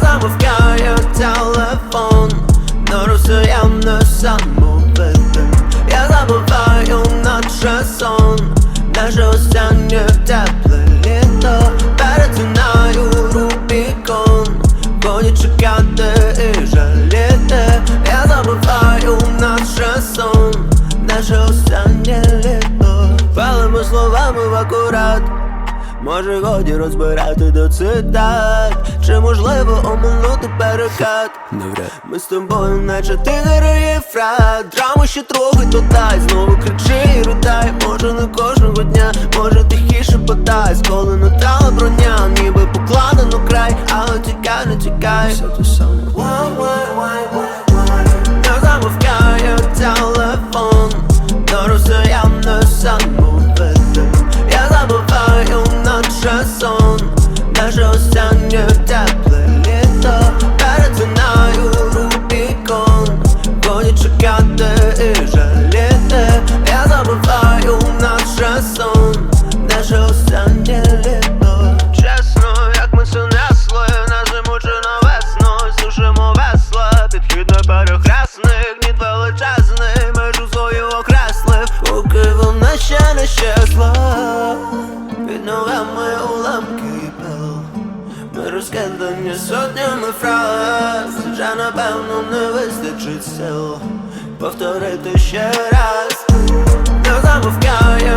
замовкає телефон, на росіян самовидим Я забуваю наче сон, наше останнє тепле літо. Перетинаю Рубікон, годі чекати і жаліти. Я забуваю наче сон, наше останнє літо. Палимо словами в акурат Може годі розбирати до цитат Чи можливо оминути перекат? Навряд. Ми з тобою, наче тигр і єфрат Драму ще трохи додай, знову кричи і рутай Може не кожного дня, може тихіше подай. Сколи не дала броня, ніби покладено край. Але тікай, не тікай. Все те саме не щасла Під ногами уламки і пил. Ми розкидані сотнями фраз. Вже напевно не вистачить сил Повторити ще раз. Не замовкає